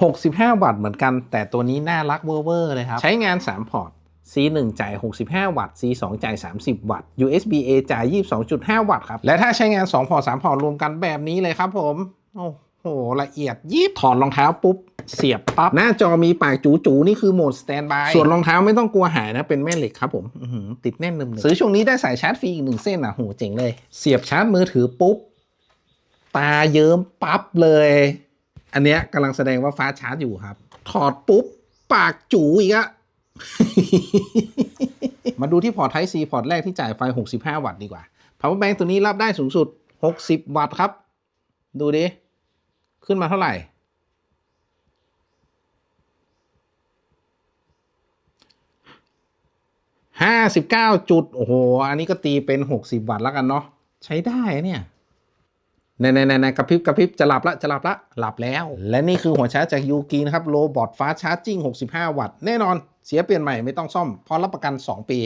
65 วัตต์เหมือนกัน แต่ตัวนี้น่ารักเวอร์ๆเลยครับ ใช้งาน 3 พอร์ต C1 จ่าย 65 วัตต์ C2 จ่าย 30 วัตต์ USB A จ่าย 22.5 วัตต์ครับ และถ้าใช้งาน 2 พอร์ต 3 พอร์ตรวมกันแบบนี้เลยครับผม โอ้โห ละเอียดยิบถอดรองเท้าปุ๊บ เสียบปั๊บ หน้าจอมีปากจูๆนี่คือโหมดสแตนบาย ส่วนรองเท้าไม่ต้องกลัวหายนะ เป็นแม่เหล็กครับผมอื้อหือติดแน่นหนึมๆซื้อช่วงนี้ได้สายชาร์จฟรีอีกหนึ่งเส้นอะโหเจ๋งเลย เสียบชาร์จมือถือปุ๊บ ตาเยิ้มปั๊บเลย อันเนี้ยกำลังแสดงว่าฟ้าชาร์จอยู่ครับ ถอดปุ๊บ ปากจูอีกอะ มาดูที่พอร์ต Type C พอร์ตแรกที่จ่ายไฟ 65 วัตต์ดีกว่า power bank ตัวนี้รับได้สูงสุด 60 วัตต์ครับ ดูดิ ขึ้นมาเท่าไหร่ 59 จุด โอ้โห อันนี้ก็ตีเป็น 60 วัตต์แล้วกันเนาะ ใช้ได้เนี่ย ในในในกระพริบกระพริบจะหลับละจะหลับละหลับแล้ว และนี่คือหัวชาร์จจากยูกีนะครับโรบอทฟ้าชาร์จจิ้ง65 วัตต์แน่นอนเสียเปลี่ยนใหม่ไม่ต้องซ่อมพร้อมรับประกัน 2 ปี